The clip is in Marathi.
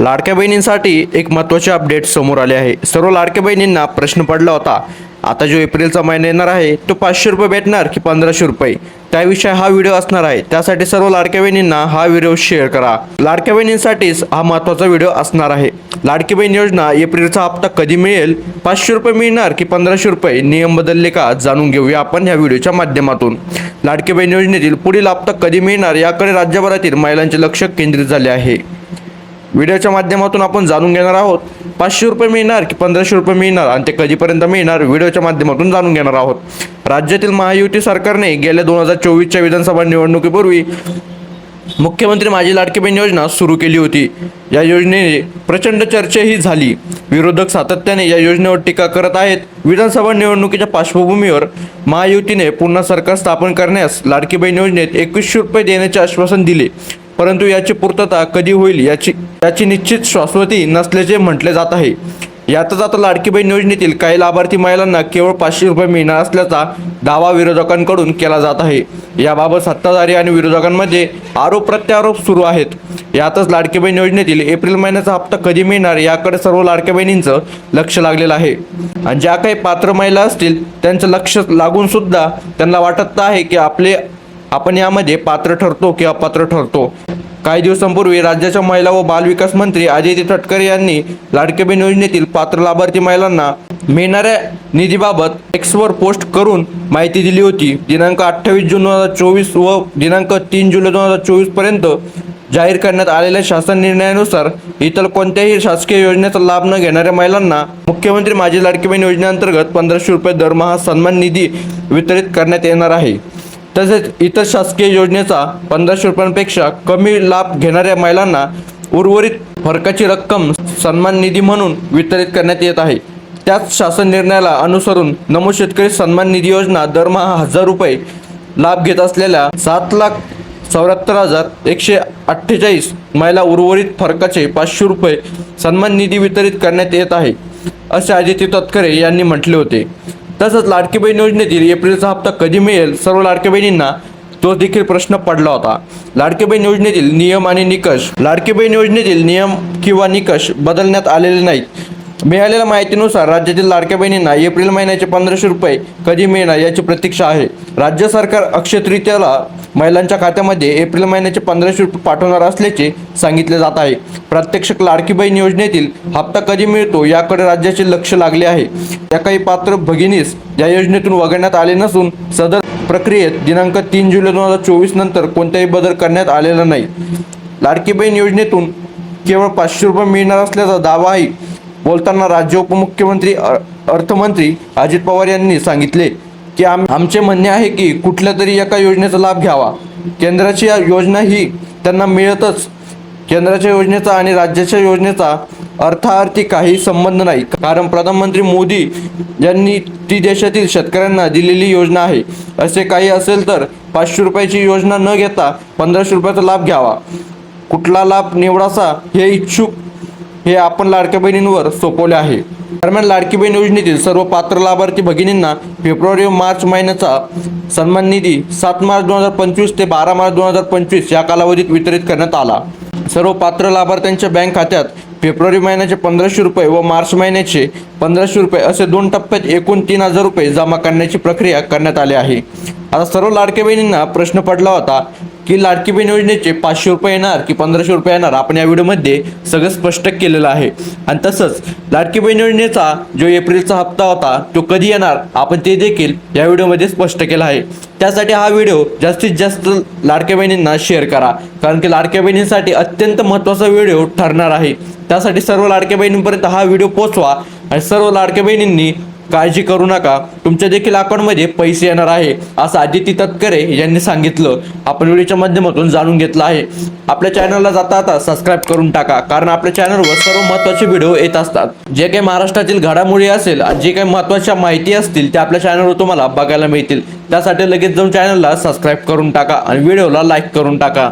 लाडक्या बहिणींसाठी एक महत्त्वाचे अपडेट समोर आले आहे. सर्व लाडक्या बहिणींना प्रश्न पडला होता आता जो एप्रिलचा महिना येणार आहे तो पाचशे रुपये भेटणार की पंधराशे रुपये? त्याविषयी हा व्हिडिओ असणार आहे. त्यासाठी सर्व लाडक्या बहिणींना हा व्हिडिओ शेअर करा. लाडक्या बहिणींसाठीच हा महत्त्वाचा व्हिडिओ असणार आहे. लाडकी बहीण योजना एप्रिलचा हप्ता कधी मिळेल? पाचशे रुपये मिळणार की पंधराशे रुपये? नियम बदलले का? जाणून घेऊया आपण ह्या व्हिडिओच्या माध्यमातून. लाडकी बहीण योजनेतील पुढील हप्ता कधी मिळणार? याकडे राज्यभरातील महिलांचे लक्ष केंद्रित झाले आहे. व्हिडिओच्या माध्यमातून आपण जाणून घेणार आहोत पाचशे रुपये मिळणार की पंधराशे रुपये मिळणार आणि ते कधीपर्यंत मिळणार व्हिडिओच्या माध्यमातून जाणून घेणार आहोत. राज्यातील महायुती सरकारने गेल्या दोन हजार चोवीसच्या विधानसभा निवडणुकीपूर्वी मुख्यमंत्री माझी लाडकी बहीण योजना सुरू केली होती. या योजनेने प्रचंड चर्चाही झाली. विरोधक सातत्याने या योजनेवर टीका करत आहेत. विधानसभा निवडणुकीच्या पार्श्वभूमीवर महायुतीने पुन्हा सरकार स्थापन करण्यास लाडकी बहीण योजनेत एकवीसशे रुपये देण्याचे आश्वासन दिले. परंतु याची पूर्तता कधी होईल याची याची निश्चित शाश्वती नसल्याचे म्हटले जात आहे. यातच आता लाडकी बहीण योजनेतील काही लाभार्थी महिलांना केवळ पाचशे रुपये मिळणार असल्याचा दावा विरोधकांकडून केला जात आहे. याबाबत सत्ताधारी आणि विरोधकांमध्ये आरोप प्रत्यारोप सुरू आहेत. यातच लाडकी बहीण योजनेतील एप्रिल महिन्याचा हप्ता कधी मिळणार याकडे सर्व लाडक्या बहिणींचं लक्ष लागलेलं आहे. आणि ज्या काही पात्र महिला असतील त्यांचं लक्ष लागून सुद्धा त्यांना वाटत आहे की आपले आपण यामध्ये पात्र ठरतो की अपात्र ठरतो. काही दिवसांपूर्वी राज्याच्या महिला व बालविकास मंत्री आदित्य तटकरे यांनी लाडके बहीण योजनेतील पात्र लाभार्थी महिलांना मिळणाऱ्या निधीबाबत एक्सवर पोस्ट करून माहिती दिली होती. दिनांक अठ्ठावीस जून दोन हजार चोवीस व दिनांक तीन जुलै दोन हजार चोवीसपर्यंत जाहीर करण्यात आलेल्या शासन निर्णयानुसार इतर कोणत्याही शासकीय योजनेचा लाभ न घेणाऱ्या महिलांना मुख्यमंत्री माझी लाडकी बहीण योजनेअंतर्गत पंधराशे रुपये दरमहा सन्मान निधी वितरित करण्यात येणार आहे. तसेच इतर शासकीय योजनेचा पंधराशे रुपयांपेक्षा कमी लाभ घेणाऱ्या महिलांना उर्वरित फरकाची रक्कम सन्मान निधी म्हणून वितरित करण्यात येत आहे. त्याच शासन निर्णयाला अनुसरून नमो शेतकरी सन्मान निधी योजना दरमहा हजार रुपये लाभ घेत असलेल्या सात लाख चौऱ्याहत्तर हजार एकशे अठ्ठेचाळीस महिला उर्वरित फरकाचे पाचशे रुपये सन्मान निधी वितरित करण्यात येत आहे असे आदित्य तटकरे यांनी म्हटले होते. तसंच लाडकी बहीण योजनेतील एप्रिलचा हप्ता कधी मिळेल? सर्व लाडक्या बहिणींना तो देखील प्रश्न पडला होता. लाडकी बहीण योजनेतील नियम आणि निकष लाडकी बहीण योजनेतील नियम किंवा निकष बदलण्यात आलेले नाहीत. मिळालेल्या माहितीनुसार राज्यातील लाडक्या बहिणींना एप्रिल महिन्याचे पंधराशे रुपये कधी मिळणार याची प्रतीक्षा आहे. राज्य सरकार अक्षयतृतीयाला महिलांच्या खात्यामध्ये एप्रिल महिन्याचे पंधराशे रुपये पाठवणार असल्याचे सांगितले जात आहे. प्रत्यक्ष लाडकी बहीण योजनेतील हप्ता कधी मिळतो याकडे राज्याचे लक्ष लागले आहे. या काही पात्र भगिनीस या योजनेतून वगळण्यात आले नसून सदर प्रक्रियेत दिनांक तीन जुलै दोन हजार चोवीस नंतर कोणताही बदल करण्यात आलेला नाही. लाडकी बहीण योजनेतून केवळ पाचशे रुपये मिळणार असल्याचा दावाही बोलताना राज्य उपमुख्यमंत्री अ- अर्थमंत्री अजित पवार यांनी सांगितले की आम आमचे म्हणणे आहे की कुठल्या तरी एका योजनेचा लाभ घ्यावा. केंद्राची योजना ही त्यांना मिळतच. केंद्राच्या योजनेचा आणि राज्याच्या योजनेचा अर्थार्थी काही संबंध नाही. कारण प्रधानमंत्री मोदी यांनी ती देशातील शेतकऱ्यांना दिलेली योजना आहे. असे काही असेल तर पाचशे रुपयाची योजना न घेता पंधराशे रुपयाचा लाभ घ्यावा. कुठला लाभ निवडासा हे इच्छुक हे आपण लाडक्या बहिणींवर सोपवले आहे. दरम्यान लाडकी बहीण योजनेतील सर्व पात्र लाभार्थी भगिनींना फेब्रुवारी व मार्च महिन्याचा सन्मान निधी सात मार्च दोन हजार पंचवीस ते बारा मार्च दोन हजार पंचवीस या कालावधीत वितरित करण्यात आला. सर्व पात्र लाभार्थ्यांच्या बँक खात्यात फेब्रुवारी महिन्याचे पंधराशे रुपये व मार्च महिन्याचे पंधराशे रुपये असे दोन टप्प्यात एकूण तीन हजार रुपये जमा करण्याची प्रक्रिया करण्यात आली आहे. आता सर्व लाडक्या बहिणींना प्रश्न पडला होता की लाडकी बहीण योजनेचे पाचशे रुपये येणार की पंधराशे रुपये येणार आपण या व्हिडिओमध्ये सगळं स्पष्ट केलेलं आहे. आणि तसंच लाडकी बहीण योजनेचा जो एप्रिलचा हप्ता होता तो कधी येणार आपण ते देखील या व्हिडिओमध्ये स्पष्ट केला आहे. त्यासाठी हा व्हिडिओ जास्तीत जास्त लाडक्या बहिणींना शेअर करा कारण की लाडक्या बहिणींसाठी अत्यंत महत्त्वाचा व्हिडिओ ठरणार आहे. त्यासाठी सर्व लाडक्या बहिणींपर्यंत हा व्हिडिओ पोचवा आणि सर्व लाडक्या बहिणींनी काळजी करू नका. तुमच्या देखील अकाउंटमध्ये पैसे येणार आहे असं आदिती तटकरे यांनी सांगितलं. आपण व्हिडिओच्या माध्यमातून जाणून घेतलं आहे. आपल्या चॅनलला जाता आता सबस्क्राईब करून टाका कारण आपल्या चॅनलवर सर्व महत्त्वाचे व्हिडिओ येत असतात. जे काही महाराष्ट्रातील घडामोडी असेल आणि जे काही महत्त्वाच्या माहिती असतील त्या आपल्या चॅनलवर तुम्हाला बघायला मिळतील. त्यासाठी लगेच जाऊन चॅनलला सबस्क्राईब करून टाका आणि व्हिडिओला लाईक करून टाका.